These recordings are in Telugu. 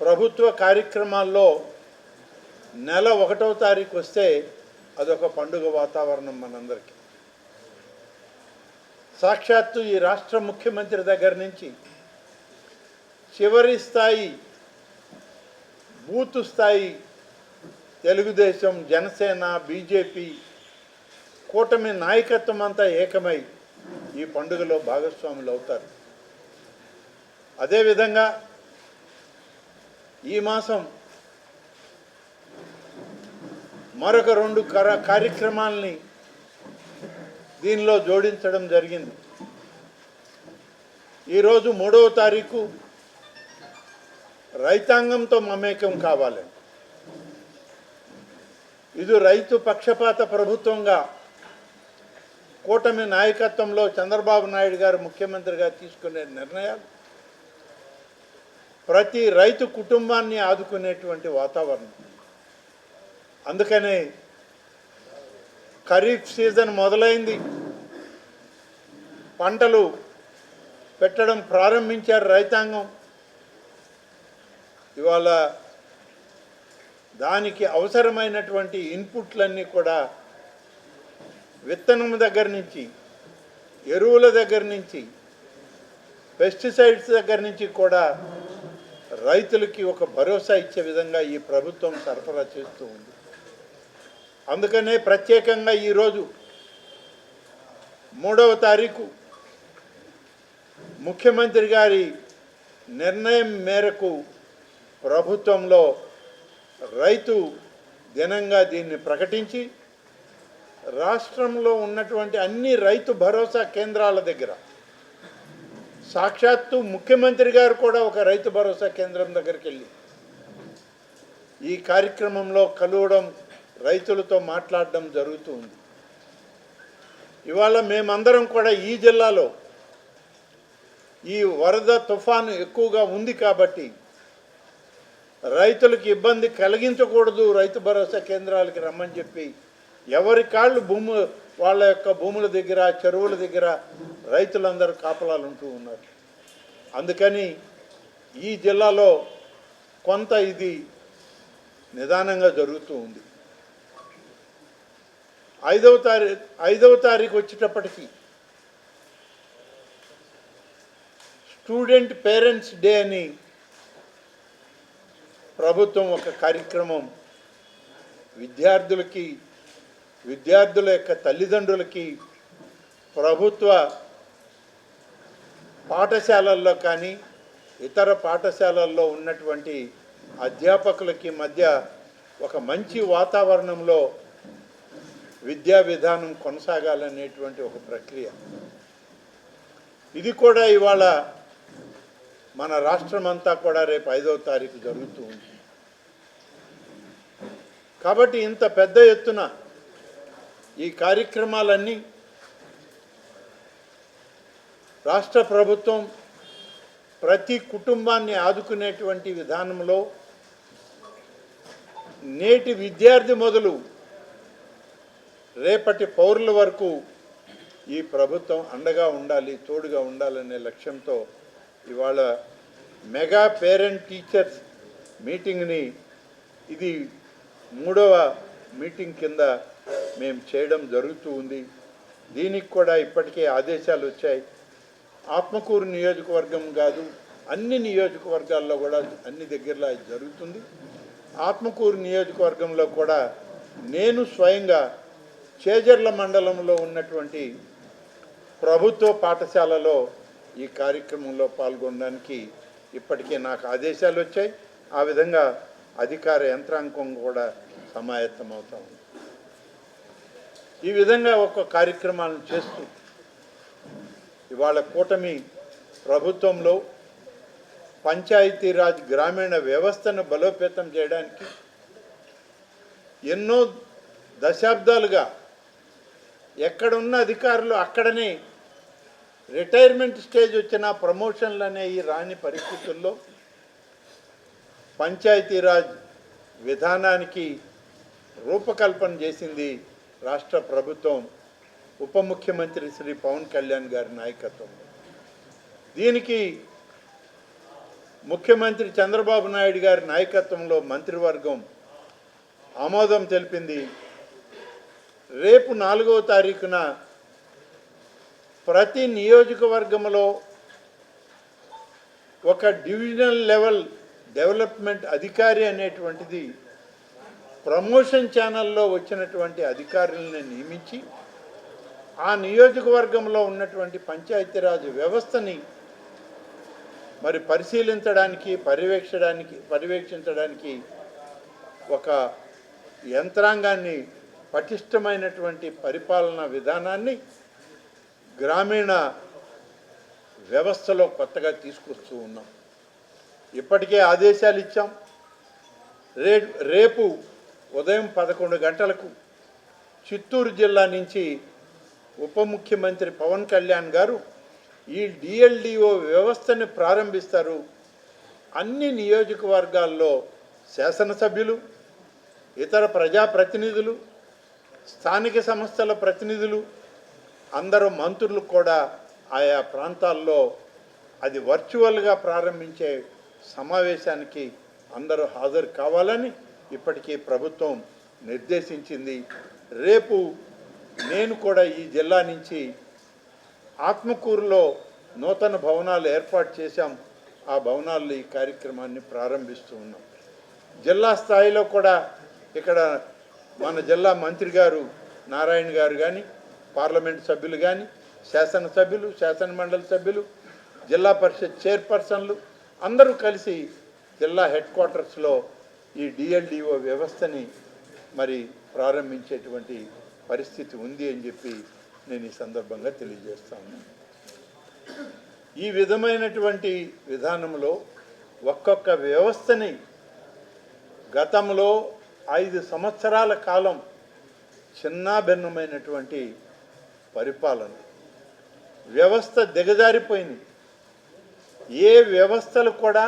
ప్రభుత్వ కార్యక్రమాల్లో నెల ఒకటవ తారీఖు వస్తే అదొక పండుగ వాతావరణం మనందరికీ. సాక్షాత్తు ఈ రాష్ట్ర ముఖ్యమంత్రి దగ్గర నుంచి చివరి స్థాయి బూతు స్థాయి తెలుగుదేశం జనసేన బీజేపీ కూటమి నాయకత్వం అంతా ఏకమై ఈ పండుగలో భాగస్వాములు అవుతారు. అదేవిధంగా ఈ మాసం మరొక రెండు కర కార్యక్రమాల్ని దీనిలో జోడించడం జరిగింది. ఈరోజు మూడవ తారీఖు రైతాంగంతో మమేకం కావాలి. ఇది రైతు పక్షపాత ప్రభుత్వంగా కూటమి నాయకత్వంలో చంద్రబాబు నాయుడు గారు ముఖ్యమంత్రిగా తీసుకునే నిర్ణయాలు. ప్రతి రైతు కుటుంబాన్ని ఆదుకునేటువంటి వాతావరణం. అందుకనే ఖరీఫ్ సీజన్ మొదలైంది. పంటలు పెట్టడం ప్రారంభించారు రైతాంగం. ఇవాళ దానికి అవసరమైనటువంటి ఇన్పుట్లన్నీ కూడా విత్తనం దగ్గర నుంచి ఎరువుల దగ్గర నుంచి పెస్టిసైడ్స్ దగ్గర నుంచి కూడా రైతులకి ఒక భరోసా ఇచ్చే విధంగా ఈ ప్రభుత్వం సరఫరా చేస్తూ ఉంది. అందుకనే ప్రత్యేకంగా ఈరోజు మూడవ తారీఖు ముఖ్యమంత్రి గారి నిర్ణయం మేరకు ప్రభుత్వంలో రైతు దినంగా దీన్ని ప్రకటించి రాష్ట్రంలో ఉన్నటువంటి అన్ని రైతు భరోసా కేంద్రాల దగ్గర సాక్షాత్తు ముఖ్యమంత్రి గారు కూడా ఒక రైతు భరోసా కేంద్రం దగ్గరికి వెళ్ళి ఈ కార్యక్రమంలో కలవడం రైతులతో మాట్లాడడం జరుగుతూ ఉంది. ఇవాళ మేమందరం కూడా ఈ జిల్లాలో ఈ వరద తుఫాను ఎక్కువగా ఉంది కాబట్టి రైతులకు ఇబ్బంది కలిగించకూడదు రైతు భరోసా కేంద్రాలకి రమ్మని చెప్పి ఎవరి కాళ్ళు భూము వాళ్ళ యొక్క భూముల దగ్గర చెరువుల దగ్గర రైతులందరూ కాపలాలు ఉంటూ ఉన్నారు. అందుకని ఈ జిల్లాలో కొంత ఇది నిదానంగా జరుగుతూ ఉంది. ఐదవ తారీఖు ఐదవ తారీఖు వచ్చేటప్పటికి స్టూడెంట్ పేరెంట్స్ డే అని ప్రభుత్వం ఒక కార్యక్రమం విద్యార్థులకి విద్యార్థుల యొక్క తల్లిదండ్రులకి ప్రభుత్వ పాఠశాలల్లో కానీ ఇతర పాఠశాలల్లో ఉన్నటువంటి అధ్యాపకులకి మధ్య ఒక మంచి వాతావరణంలో విద్యా విధానం కొనసాగాలనేటువంటి ఒక ప్రక్రియ. ఇది కూడా ఇవాళ మన రాష్ట్రమంతా కూడా రేపు ఐదవ తారీఖు జరుగుతూ ఉంది. కాబట్టి ఇంత పెద్ద ఎత్తున ఈ కార్యక్రమాలన్నీ రాష్ట్ర ప్రభుత్వం ప్రతి కుటుంబాన్ని ఆదుకునేటువంటి విధానంలో నేటి విద్యార్థి మొదలు రేపటి పౌరుల వరకు ఈ ప్రభుత్వం అండగా ఉండాలి తోడుగా ఉండాలనే లక్ష్యంతో ఇవాళ మెగా పేరెంట్ టీచర్స్ మీటింగ్ని ఇది మూడవ మీటింగ్ కింద మేము చేయడం జరుగుతూ ఉంది. దీనికి కూడా ఇప్పటికే ఆదేశాలు వచ్చాయి. ఆత్మకూరు నియోజకవర్గం కాదు అన్ని నియోజకవర్గాల్లో కూడా అన్ని దగ్గరలో జరుగుతుంది. ఆత్మకూరు నియోజకవర్గంలో కూడా నేను స్వయంగా చేజర్ల మండలంలో ఉన్నటువంటి ప్రభుత్వ పాఠశాలలో ఈ కార్యక్రమంలో పాల్గొనడానికి ఇప్పటికే నాకు ఆదేశాలు వచ్చాయి. ఆ విధంగా అధికార యంత్రాంగం కూడా సమాయత్తమవుతా ఉంది. ఈ విధంగా ఒక కార్యక్రమాలను చేస్తూ ఇవాళ కూటమి ప్రభుత్వంలో పంచాయతీరాజ్ గ్రామీణ వ్యవస్థను బలోపేతం చేయడానికి ఎన్నో దశాబ్దాలుగా ఎక్కడున్న అధికారులు అక్కడనే రిటైర్మెంట్ స్టేజ్ వచ్చిన ప్రమోషన్లు అనేవి రాని పరిస్థితుల్లో పంచాయతీరాజ్ విధానానికి రూపకల్పన చేసింది రాష్ట్ర ప్రభుత్వం. ఉప ముఖ్యమంత్రి శ్రీ పవన్ కళ్యాణ్ గారి నాయకత్వం. దీనికి ముఖ్యమంత్రి చంద్రబాబు నాయుడు గారి నాయకత్వంలో మంత్రివర్గం ఆమోదం తెలిపింది. రేపు నాలుగవ తారీఖున ప్రతి నియోజకవర్గంలో ఒక డివిజనల్ లెవెల్ డెవలప్మెంట్ అధికారి అనేటువంటిది ప్రమోషన్ ఛానల్లో వచ్చినటువంటి అధికారులను నియమించి ఆ నియోజకవర్గంలో ఉన్నటువంటి పంచాయతీరాజ్ వ్యవస్థని మరి పరిశీలించడానికి పర్యవేక్షడానికి పర్యవేక్షించడానికి ఒక యంత్రాంగాన్ని పటిష్టమైనటువంటి పరిపాలన విధానాన్ని గ్రామీణ వ్యవస్థలో కొత్తగా తీసుకొస్తూ ఉన్నాం. ఇప్పటికే ఆదేశాలు ఇచ్చాం. రే రేపు ఉదయం పదకొండు గంటలకు చిత్తూరు జిల్లా నుంచి ఉప ముఖ్యమంత్రి పవన్ కళ్యాణ్ గారు ఈ డిఎల్డిఓ వ్యవస్థని ప్రారంభిస్తారు. అన్ని నియోజకవర్గాల్లో శాసనసభ్యులు ఇతర ప్రజాప్రతినిధులు స్థానిక సంస్థల ప్రతినిధులు అందరూ మంత్రులు కూడా ఆయా ప్రాంతాల్లో అది వర్చువల్గా ప్రారంభించే సమావేశానికి అందరూ హాజరు కావాలని ఇప్పటికీ ప్రభుత్వం నిర్దేశించింది. రేపు నేను కూడా ఈ జిల్లా నుంచి ఆత్మకూరులో నూతన భవనాలు ఏర్పాటు చేశాం. ఆ భవనాల్లో ఈ కార్యక్రమాన్ని ప్రారంభిస్తూ ఉన్నాం. జిల్లా స్థాయిలో కూడా ఇక్కడ మన జిల్లా మంత్రి గారు నారాయణ గారు కానీ పార్లమెంట్ సభ్యులు కానీ శాసనసభ్యులు శాసనమండలి సభ్యులు జిల్లా పరిషత్ చైర్పర్సన్లు అందరూ కలిసి జిల్లా హెడ్ క్వార్టర్స్లో ఈ డిఎల్డిఓ వ్యవస్థని మరి ప్రారంభించేటువంటి పరిస్థితి ఉంది అని చెప్పి నేను ఈ సందర్భంగా తెలియజేస్తాను. ఈ విధమైనటువంటి విధానంలో ఒక్కొక్క వ్యవస్థని గతంలో ఐదు సంవత్సరాల కాలం చిన్నాభిన్నమైనటువంటి పరిపాలన. వ్యవస్థ దిగజారిపోయింది. ఏ వ్యవస్థలు కూడా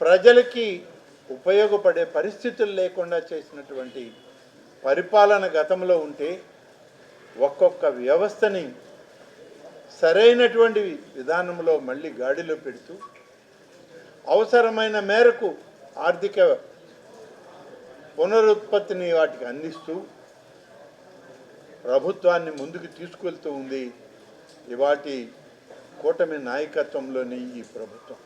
ప్రజలకి ఉపయోగపడే పరిస్థితులు లేకుండా చేసినటువంటి పరిపాలన గతంలో ఉంటే ఒక్కొక్క వ్యవస్థని సరైనటువంటి విధానంలో మళ్ళీ గాడిలో పెడుతూ అవసరమైన మేరకు ఆర్థిక పునరుత్పత్తిని వాటికి అందిస్తూ ప్రభుత్వాన్ని ముందుకు తీసుకెళ్తూ ఉంది ఇవాటి కూటమి నాయకత్వంలోని ఈ ప్రభుత్వం.